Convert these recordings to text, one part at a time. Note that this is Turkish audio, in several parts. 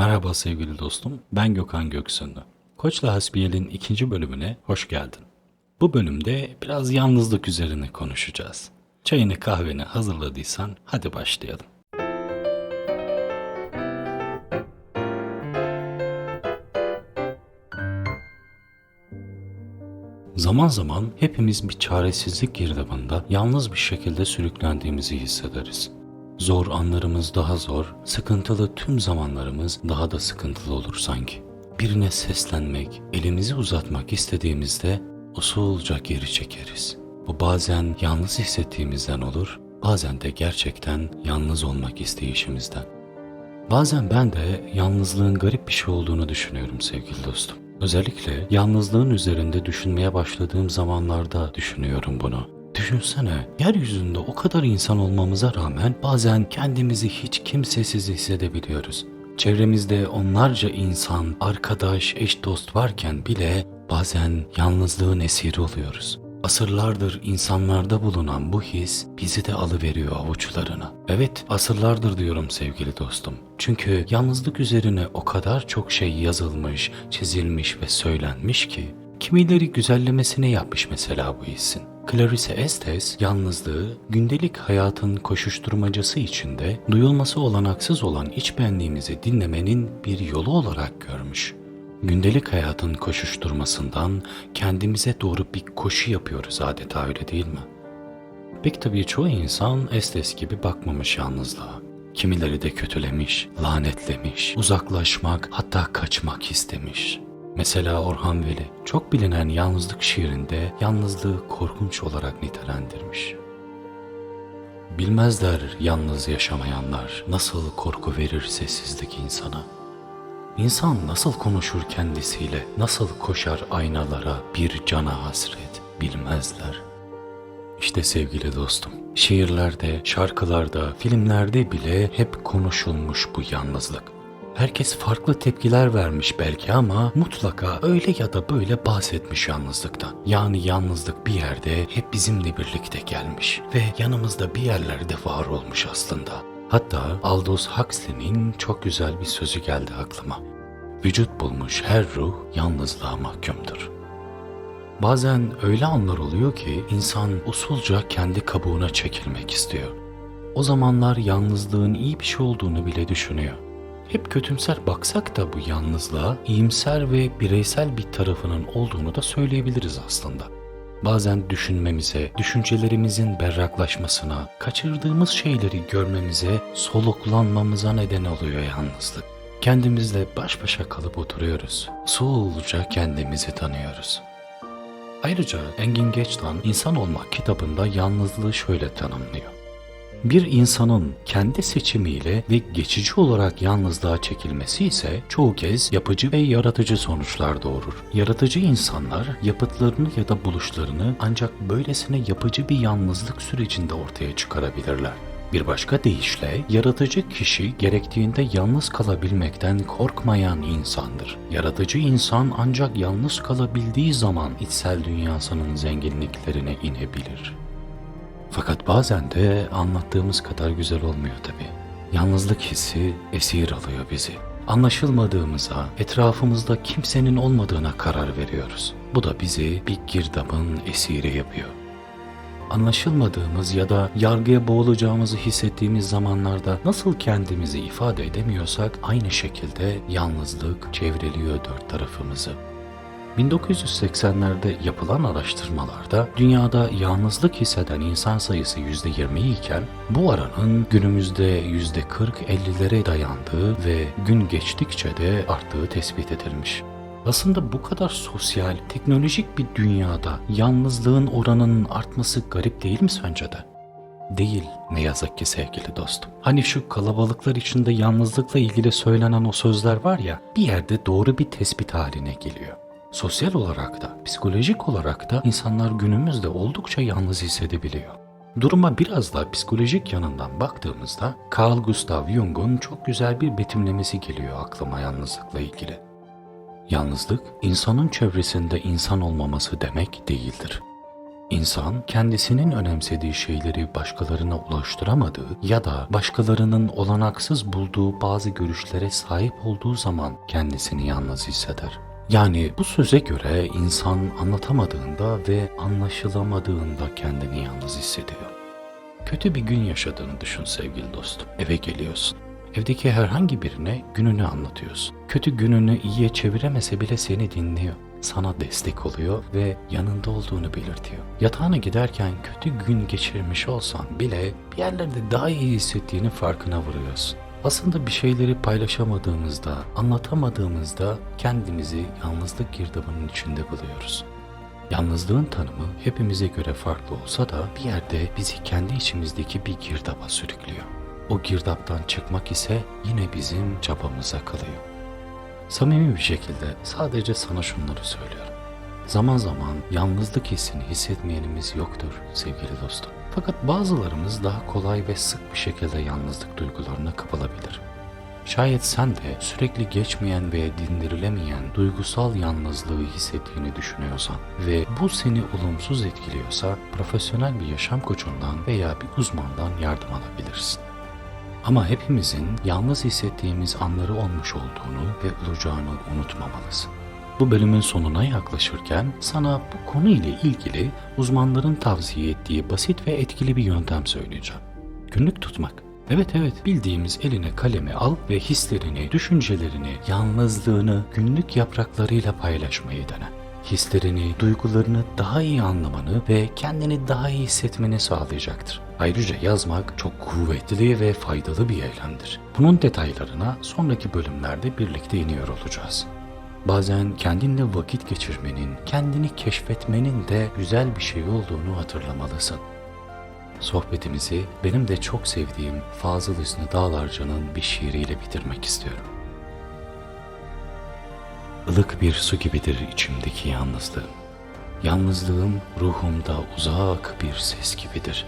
Merhaba sevgili dostum, ben Gökhan Göksunlu. Koçla Hasbiyel'in ikinci bölümüne hoş geldin. Bu bölümde biraz yalnızlık üzerine konuşacağız. Çayını kahveni hazırladıysan hadi başlayalım. Zaman zaman hepimiz bir çaresizlik girdabında yalnız bir şekilde sürüklendiğimizi hissederiz. Zor anlarımız daha zor, sıkıntılı tüm zamanlarımız daha da sıkıntılı olur sanki. Birine seslenmek, elimizi uzatmak istediğimizde usulca geri çekeriz. Bu bazen yalnız hissettiğimizden olur, bazen de gerçekten yalnız olmak isteyişimizden. Bazen ben de yalnızlığın garip bir şey olduğunu düşünüyorum sevgili dostum. Özellikle yalnızlığın üzerinde düşünmeye başladığım zamanlarda düşünüyorum bunu. Düşünsene, yeryüzünde o kadar insan olmamıza rağmen bazen kendimizi hiç kimsesiz hissedebiliyoruz. Çevremizde onlarca insan, arkadaş, eş dost varken bile bazen yalnızlığın esiri oluyoruz. Asırlardır insanlarda bulunan bu his bizi de alıveriyor avuçlarına. Evet, asırlardır diyorum sevgili dostum. Çünkü yalnızlık üzerine o kadar çok şey yazılmış, çizilmiş ve söylenmiş ki kimileri güzellemesine yapmış mesela bu hissin. Clarice Estes yalnızlığı gündelik hayatın koşuşturmacası içinde duyulması olanaksız olan iç benliğimizi dinlemenin bir yolu olarak görmüş. Gündelik hayatın koşuşturmasından kendimize doğru bir koşu yapıyoruz adeta öyle değil mi? Pek tabii çoğu insan Estes gibi bakmamış yalnızlığa. Kimileri de kötülemiş, lanetlemiş, uzaklaşmak hatta kaçmak istemiş. Mesela Orhan Veli çok bilinen yalnızlık şiirinde yalnızlığı korkunç olarak nitelendirmiş. Bilmezler yalnız yaşamayanlar nasıl korku verir sessizlik insana. İnsan nasıl konuşur kendisiyle, nasıl koşar aynalara bir cana hasret bilmezler. İşte sevgili dostum, şiirlerde, şarkılarda, filmlerde bile hep konuşulmuş bu yalnızlık. Herkes farklı tepkiler vermiş belki ama mutlaka öyle ya da böyle bahsetmiş yalnızlıktan. Yani yalnızlık bir yerde hep bizimle birlikte gelmiş ve yanımızda bir yerlerde var olmuş aslında. Hatta Aldous Huxley'nin çok güzel bir sözü geldi aklıma. Vücut bulmuş her ruh yalnızlığa mahkumdur. Bazen öyle anlar oluyor ki insan usulca kendi kabuğuna çekilmek istiyor. O zamanlar yalnızlığın iyi bir şey olduğunu bile düşünüyor. Hep kötümser baksak da bu yalnızlığa iyimser ve bireysel bir tarafının olduğunu da söyleyebiliriz aslında. Bazen düşünmemize, düşüncelerimizin berraklaşmasına, kaçırdığımız şeyleri görmemize, soluklanmamıza neden oluyor yalnızlık. Kendimizle baş başa kalıp oturuyoruz. Usulca kendimizi tanıyoruz. Ayrıca Engin Geçtan İnsan Olmak kitabında yalnızlığı şöyle tanımlıyor. Bir insanın kendi seçimiyle ve geçici olarak yalnızlığa çekilmesi ise çoğu kez yapıcı ve yaratıcı sonuçlar doğurur. Yaratıcı insanlar yapıtlarını ya da buluşlarını ancak böylesine yapıcı bir yalnızlık sürecinde ortaya çıkarabilirler. Bir başka deyişle yaratıcı kişi gerektiğinde yalnız kalabilmekten korkmayan insandır. Yaratıcı insan ancak yalnız kalabildiği zaman içsel dünyasının zenginliklerine inebilir. Fakat bazen de anlattığımız kadar güzel olmuyor tabi. Yalnızlık hissi esir alıyor bizi. Anlaşılmadığımıza, etrafımızda kimsenin olmadığına karar veriyoruz. Bu da bizi bir girdabın esiri yapıyor. Anlaşılmadığımız ya da yargıya boğulacağımızı hissettiğimiz zamanlarda nasıl kendimizi ifade edemiyorsak aynı şekilde yalnızlık çevreliyor dört tarafımızı. 1980'lerde yapılan araştırmalarda dünyada yalnızlık hisseden insan sayısı %20 iken bu oranın günümüzde %40-50'lere dayandığı ve gün geçtikçe de arttığı tespit edilmiş. Aslında bu kadar sosyal, teknolojik bir dünyada yalnızlığın oranının artması garip değil mi sence de? Değil ne yazık ki sevgili dostum. Hani şu kalabalıklar içinde yalnızlıkla ilgili söylenen o sözler var ya bir yerde doğru bir tespit haline geliyor. Sosyal olarak da, psikolojik olarak da insanlar günümüzde oldukça yalnız hissedebiliyor. Duruma biraz da psikolojik yanından baktığımızda Carl Gustav Jung'un çok güzel bir betimlemesi geliyor aklıma yalnızlıkla ilgili. Yalnızlık, insanın çevresinde insan olmaması demek değildir. İnsan kendisinin önemsediği şeyleri başkalarına ulaştıramadığı ya da başkalarının olanaksız bulduğu bazı görüşlere sahip olduğu zaman kendisini yalnız hisseder. Yani bu söze göre insan anlatamadığında ve anlaşılamadığında kendini yalnız hissediyor. Kötü bir gün yaşadığını düşün sevgili dostum. Eve geliyorsun. Evdeki herhangi birine gününü anlatıyorsun. Kötü gününü iyiye çeviremese bile seni dinliyor. Sana destek oluyor ve yanında olduğunu belirtiyor. Yatağına giderken kötü gün geçirmiş olsan bile bir yerlerde daha iyi hissettiğini farkına vuruyorsun. Aslında bir şeyleri paylaşamadığımızda, anlatamadığımızda kendimizi yalnızlık girdabının içinde buluyoruz. Yalnızlığın tanımı hepimize göre farklı olsa da bir yerde bizi kendi içimizdeki bir girdaba sürüklüyor. O girdaptan çıkmak ise yine bizim çabamıza kalıyor. Samimi bir şekilde sadece sana şunları söylüyorum. Zaman zaman yalnızlık hissini hissetmeyenimiz yoktur sevgili dostum. Fakat bazılarımız daha kolay ve sık bir şekilde yalnızlık duygularına kapılabilir. Şayet sen de sürekli geçmeyen ve dindirilemeyen duygusal yalnızlığı hissettiğini düşünüyorsan ve bu seni olumsuz etkiliyorsa profesyonel bir yaşam koçundan veya bir uzmandan yardım alabilirsin. Ama hepimizin yalnız hissettiğimiz anları olmuş olduğunu ve olacağını unutmamalısın. Bu bölümün sonuna yaklaşırken sana bu konu ile ilgili uzmanların tavsiye ettiği basit ve etkili bir yöntem söyleyeceğim. Günlük tutmak. Evet evet bildiğimiz eline kalemi al ve hislerini, düşüncelerini, yalnızlığını günlük yapraklarıyla paylaşmayı dene. Hislerini, duygularını daha iyi anlamanı ve kendini daha iyi hissetmeni sağlayacaktır. Ayrıca yazmak çok kuvvetli ve faydalı bir eylemdir. Bunun detaylarına sonraki bölümlerde birlikte iniyor olacağız. Bazen kendinle vakit geçirmenin, kendini keşfetmenin de güzel bir şey olduğunu hatırlamalısın. Sohbetimizi benim de çok sevdiğim Fazıl Hüsnü Dağlarca'nın bir şiiriyle bitirmek istiyorum. Ilık bir su gibidir içimdeki yalnızlığım. Yalnızlığım ruhumda uzak bir ses gibidir.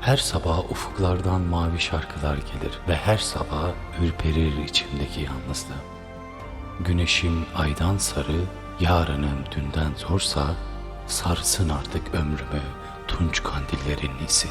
Her sabah ufuklardan mavi şarkılar gelir ve her sabah ürperir içimdeki yalnızlığım. Güneşim aydan sarı, yarınım dünden zorsa, sarsın artık ömrümü tunç kandillerin isi.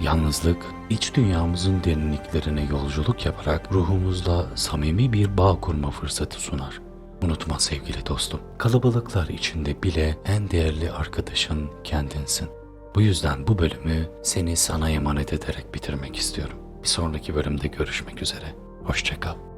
Yalnızlık, iç dünyamızın derinliklerine yolculuk yaparak ruhumuzla samimi bir bağ kurma fırsatı sunar. Unutma sevgili dostum, kalabalıklar içinde bile en değerli arkadaşın kendinsin. Bu yüzden bu bölümü seni sana emanet ederek bitirmek istiyorum. Bir sonraki bölümde görüşmek üzere. Hoşçakal.